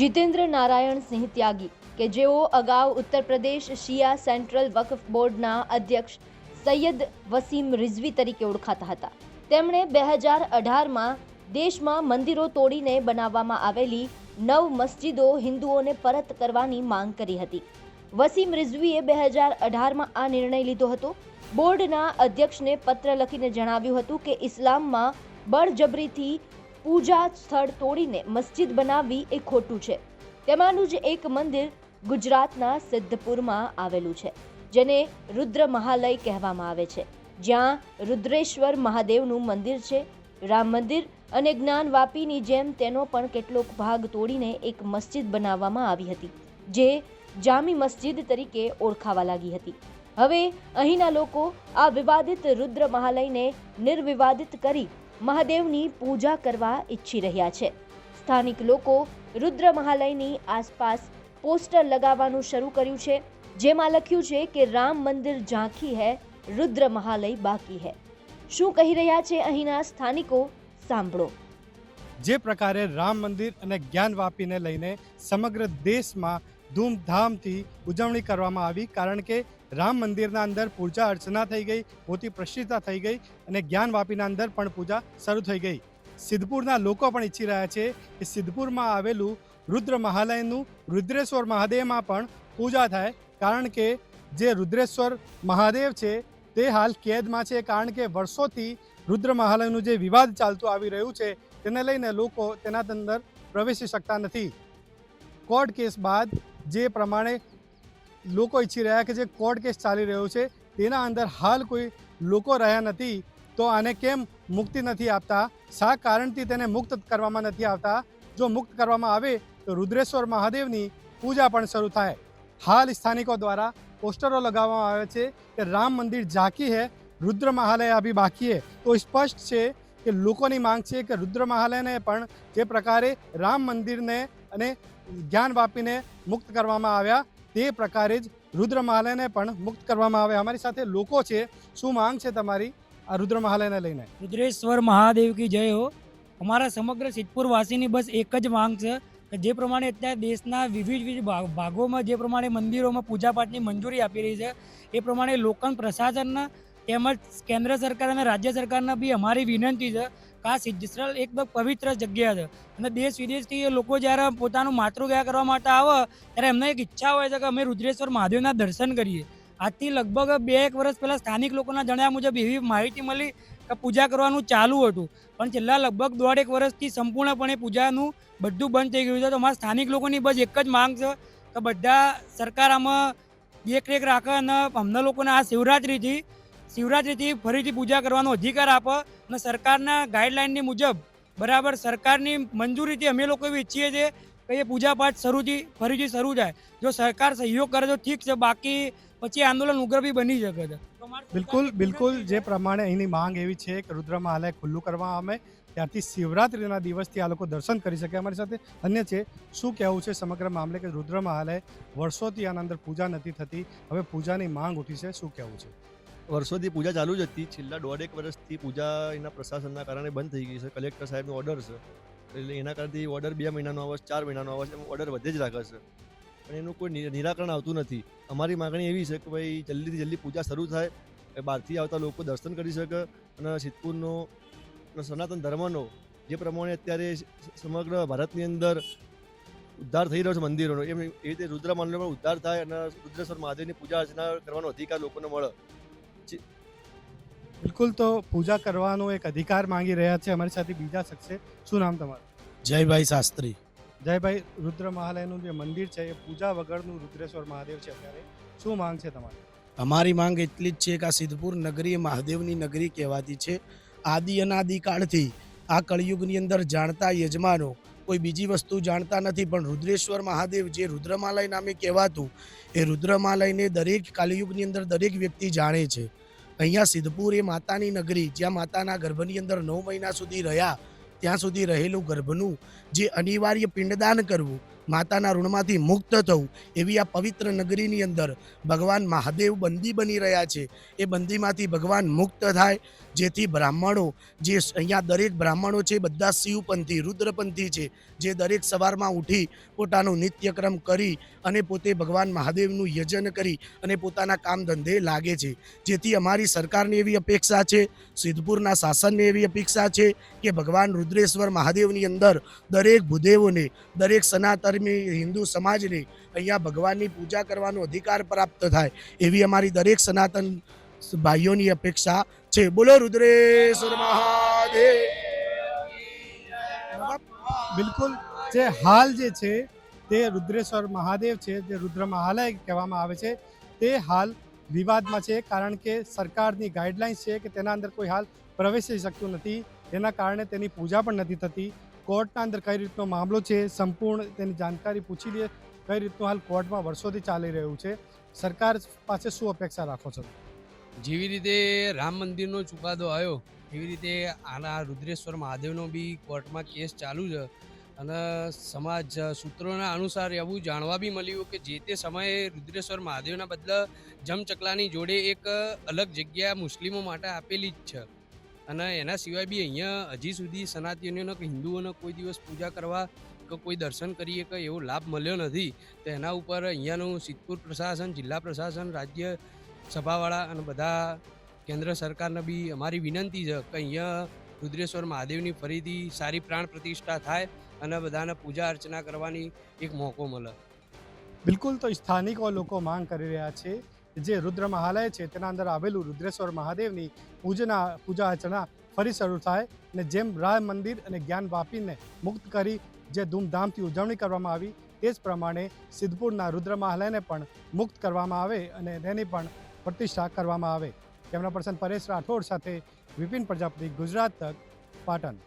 જીતેન્દ્ર નારાયણ સિંહ ત્યાગી કે જેઓ અગાઉ ઉત્તર પ્રદેશ શિયા સેન્ટ્રલ વકફ બોર્ડના અધ્યક્ષ સૈયદ વસીમ રિઝવી તરીકે ઓળખાતા હતા. તેમણે બે હજાર અઢારમાં દેશમાં મંદિરો તોડીને બનાવવામાં આવેલી નવ મસ્જિદો હિન્દુઓને પરત કરવાની માંગ કરી હતી. વસીમ રિઝવીએ બે હજાર અઢારમાં આ નિર્ણય લીધો હતો. બોર્ડના અધ્યક્ષને પત્ર લખીને જણાવ્યું હતું કે ઇસ્લામમાં બળજબરીથી પૂજા સ્થળ તોડીને મસ્જિદ બનાવવી એ ખોટું છે. તેમાંનું જ એક મંદિર ગુજરાતના સિદ્ધપુરમાં આવેલું છે, જેને રુદ્ર મહાલય કહેવામાં આવે છે. જ્યાં રુદ્રેશ્વર મહાદેવનું મંદિર છે, રામ મંદિર અને જ્ઞાન વાપીની જેમ તેનો પણ કેટલોક ભાગ તોડીને એક મસ્જિદ બનાવવામાં આવી હતી, જે જામી મસ્જિદ તરીકે ઓળખાવા લાગી હતી. હવે અહીંના લોકો આ વિવાદિત રુદ્ર મહાલયને નિર્વિવાદિત કરી મહાદેવની પૂજા કરવા ઈચ્છી રહ્યા છે. સ્થાનિક લોકો રુદ્ર મહાલયની આસપાસ પોસ્ટર લગાવવાનું શરૂ કર્યું છે, જેમાં લખ્યું છે કે રામ મંદિર ઝાંખી હૈ, રુદ્ર મહાલય બાકી હૈ. શું કહી રહ્યા છે અહીંના સ્થાનિકો? સાંભળો. જે પ્રકારે રામ મંદિર અને જ્ઞાન વાપીને લઈને સમગ્ર દેશમાં ધૂમધામથી ઉજવણી કરવામાં આવી, કારણ કે રામ મંદિરના અંદર પૂજા અર્ચના થઈ ગઈ, મોટી પ્રસિદ્ધતા થઈ ગઈ અને જ્ઞાનવાપીના અંદર પણ પૂજા શરૂ થઈ ગઈ. સિદ્ધપુરના લોકો પણ ઈચ્છી રહ્યા છે કે સિદ્ધપુરમાં આવેલું રુદ્ર મહાલયનું રુદ્રેશ્વર મહાદેવમાં પણ પૂજા થાય, કારણ કે જે રુદ્રેશ્વર મહાદેવ છે તે હાલ કેદમાં છે, કારણ કે વર્ષોથી રુદ્ર મહાલયનું જે વિવાદ ચાલતું આવી રહ્યું છે તેને લઈને લોકો તેના અંદર પ્રવેશી શકતા નથી. કોર્ટ કેસ બાદ જે પ્રમાણે લોકો ઈચ્છી રહ્યા કે જે કોર્ટ કેસ ચાલી રહ્યો છે, તેના અંદર હાલ કોઈ લોકો રહ્યા નથી, તો આને કેમ મુક્તિ નથી આપતા? શા કારણથી તેને મુક્ત કરવામાં નથી આવતા? જો મુક્ત કરવામાં આવે, તો રુદ્રેશ્વર મહાદેવની પૂજા પણ શરૂ થાય. હાલ સ્થાનિકો દ્વારા પોસ્ટરો લગાવવામાં આવે છે કે રામ મંદિર ઝાંકી હે, રુદ્ર મહાલય અભી બાકી હે. તો સ્પષ્ટ છે કે લોકોની માંગ છે કે રુદ્ર મહાલયને પણ જે પ્રકારે રામ મંદિરને અને જ્ઞાન વાપીને મુક્ત કરવામાં આવ્યા. તે પ્રકારે જ રુદ્ર મહાલયને પણ મુક્ત કરવામાં આવે અમારી સાથે લોકો છે. શું માંગ છે તમારી આ રુદ્ર મહાલયને લઈને? રુદ્રેશ્વર મહાદેવ કી જય હો. અમારા સમગ્ર સિદ્ધપુર વાસીની બસ એક જ માંગ છે જે પ્રમાણે અત્યારે દેશના વિવિધ વિવિધ ભાગ- ભાગોમાં જે પ્રમાણે મંદિરોમાં પૂજાપાઠની મંજૂરી આપી રહી છે, એ પ્રમાણે લોકલ પ્રશાસનના તેમજ કેન્દ્ર સરકાર અને રાજ્ય સરકારના બી અમારી વિનંતી છે કે આ સિદ્ધસ્થળ એકદમ પવિત્ર જગ્યા છે. અને દેશ વિદેશથી લોકો જ્યારે પોતાનું માતૃગયા કરવા માટે આવે, ત્યારે એમને એક ઈચ્છા હોય છે કે અમે રુદ્રેશ્વર મહાદેવના દર્શન કરીએ. આજથી લગભગ બે એક વર્ષ પહેલાં સ્થાનિક લોકોના જણાવ્યા મુજબ એવી માહિતી મળી કે પૂજા કરવાનું ચાલુ હતું. પણ છેલ્લા લગભગ દોઢ એક વર્ષથી સંપૂર્ણપણે પૂજાનું બધું બંધ થઈ ગયું છે. તો અમારા સ્થાનિક લોકોની બસ એક જ માંગ છે કે બધા સરકાર આમાં દેખરેખ રાખે અને અમને લોકોને આ શિવરાત્રિથી શિવરાત્રિથી ફરીથી પૂજા કરવાનો અધિકાર આપે અને સરકારના ગાઈડલાઇનની મુજબ બરાબર સરકારની મંજૂરીથી અમે લોકો એવી ઈચ્છીએ છીએ કે એ પૂજાપાઠ શરૂથી ફરીથી શરૂ થાય. જો સરકાર સહયોગ કરે તો ઠીક છે બાકી પછી આંદોલન ઉગ્ર બી બની શકે છે. બિલકુલ બિલકુલ જે પ્રમાણે અહીંની માંગ એવી છે કે રુદ્ર મહાલય ખુલ્લું કરવામાં આવે ત્યારથી શિવરાત્રિના દિવસથી આ લોકો દર્શન કરી શકે અમારી સાથે. અન્ય છે શું કહેવું છે સમગ્ર મામલે કે રુદ્ર મહાલય વર્ષોથી આના અંદર પૂજા નથી થતી. હવે પૂજાની માંગ ઉઠી છે શું કહેવું છે? વર્ષોથી પૂજા ચાલુ જ હતી. છેલ્લા દોઢેક વર્ષથી પૂજા એના પ્રશાસનના કારણે બંધ થઈ ગઈ છે. કલેક્ટર સાહેબનો ઓર્ડર છે. એટલે એના કારણથી ઓર્ડર બે મહિનાનો આવે ચાર મહિનાનો આવે એમ ઓર્ડર વધે જ રાખે છે પણ એનું કોઈ નિરાકરણ આવતું નથી. અમારી માગણી એવી છે કે ભાઈ જલ્દીથી જલ્દી પૂજા શરૂ થાય બહારથી આવતા લોકો દર્શન કરી શકે અને સિદ્ધપુરનો સનાતન ધર્મનો, જે પ્રમાણે અત્યારે સમગ્ર ભારતની અંદર ઉદ્ધાર થઈ રહ્યો છે મંદિરોનો, એમ એ રીતે રુદ્ર મંદિરનો ઉદ્ધાર થાય અને રુદ્રેશ્વર મહાદેવની પૂજા અર્ચના કરવાનો અધિકાર લોકોને મળે. બિલકુલ તો પૂજા કરવાનો એક અધિકાર માંગી રહ્યા છે અમારી સાથે બીજા શખ્સે. શું નામ તમારું? જયભાઈ શાસ્ત્રી. જયભાઈ રુદ્ર મહાલયનું જે મંદિર છે એ પૂજા વગરનું રુદ્રેશ્વર મહાદેવ છે અત્યારે. શું માંગ છે તમારી? અમારી માંગ એટલી જ છે કે આ સિદ્ધપુર નગરી એ મહાદેવની નગરી કહેવાતી છે. આદિ અનાદિ કાળથી આ કળિયુગની અંદર જાણતા યજમાનો કોઈ બીજી વસ્તુ જાણતા નથી, પણ રુદ્રેશ્વર મહાદેવ જે રુદ્રમાલય નામે કહેવાતું, એ રુદ્રમાલયને દરેક કાલિયુગની અંદર દરેક વ્યક્તિ જાણે છે. અહીંયા સિદ્ધપુર એ માતાની નગરી, જ્યાં માતાના ગર્ભની અંદર નવ મહિના સુધી રહ્યા, ત્યાં સુધી રહેલું ગર્ભનું જે અનિવાર્ય પિંડદાન કરવું માતાના ઋણમાંથી મુક્ત થવું, એવી આ પવિત્ર નગરીની અંદર ભગવાન મહાદેવ બંદી બની રહ્યા છે. એ બંદીમાંથી ભગવાન મુક્ત થાય. જેથી બ્રાહ્મણો, જે અહીંયા દરેક બ્રાહ્મણો છે, બધા શિવપંથી, રુદ્રપંથી છે, જે દરેક સવારમાં ઉઠી પોતાનો નિત્યક્રમ કરી અને પોતે ભગવાન મહાદેવનું યજન કરી અને પોતાના કામ ધંધે લાગે છે. જેથી અમારી સરકારની એવી અપેક્ષા છે, સિદ્ધપુરના શાસનની એવી અપેક્ષા છે, કે ભગવાન રુદ્રેશ્વર મહાદેવની અંદર દરેક ભૂદેવોને, દરેક સનાતની હિન્દુ સમાજને અહીંયા ભગવાનની પૂજા કરવાનો અધિકાર પ્રાપ્ત થાય એવી અમારી દરેક સનાતન ભાઈઓની અપેક્ષા છે. બોલો, રુદ્રેશ્વર મહાદેવ. બિલકુલ. જે હાલ જે છે, તે રુદ્રેશ્વર મહાદેવ છે, જે રુદ્ર મહાલય કહેવામાં આવે છે, તે હાલ વિવાદમાં છે, કારણ કે સરકારની ગાઈડલાઇન્સ છે કે તેના અંદર કોઈ હાલ પ્રવેશી શકતું નથી. તેના કારણે તેની પૂજા પણ નથી થતી. કોર્ટના અંદર કઈ રીતનો મામલો છે, સંપૂર્ણ તેની જાણકારી પૂછી લઈએ, કઈ રીતનું હાલ કોર્ટમાં વર્ષોથી ચાલી રહ્યું છે. સરકાર પાસે શું અપેક્ષા રાખો છો? જેવી રીતે રામ મંદિરનો ચુકાદો આવ્યો, એવી રીતે આના રુદ્રેશ્વર મહાદેવનો બી કોર્ટમાં કેસ ચાલુ છે અને સમાજ સૂત્રોના અનુસાર એવું જાણવા બી મળ્યું કે જે તે સમયે રુદ્રેશ્વર મહાદેવના બદલે જમચકલાની જોડે એક અલગ જગ્યા મુસ્લિમો માટે આપેલી જ છે. અને એના સિવાય બી અહીંયા હજી સુધી સનાતનીઓને કે હિન્દુઓને કોઈ દિવસ પૂજા કરવા કે કોઈ દર્શન કરીએ કે એવો લાભ મળ્યો નથી, તો એના ઉપર અહીંયાનું સિદ્ધપુર પ્રશાસન, જિલ્લા પ્રશાસન, રાજ્ય સભાવાળા અને બધા કેન્દ્ર સરકારને બી અમારી વિનંતી છે કે અહીંયા રુદ્રેશ્વર મહાદેવની ફરીથી સારી પ્રાણ પ્રતિષ્ઠા થાય અને બધાને પૂજા અર્ચના કરવાની એક મોકો મળે. બિલકુલ તો સ્થાનિકો લોકો માંગ કરી રહ્યા છે જે રુદ્ર મહાલય છે, તેના અંદર આવેલું રુદ્રેશ્વર મહાદેવની પૂજના, પૂજા અર્ચના ફરી શરૂ થાય અને જેમ રામ મંદિર અને જ્ઞાન વાપીને મુક્ત કરી જે ધૂમધામથી ઉજવણી કરવામાં આવી, તે જ પ્રમાણે સિદ્ધપુરના રુદ્ર મહાલયને પણ મુક્ત કરવામાં આવે અને તેની પણ પ્રતિષ્ઠા કરવામાં આવે. કેમેરા પર્સન પરેશ રાઠોડ સાથે વિપિન પ્રજાપતિ, ગુજરાત તક, પાટણ.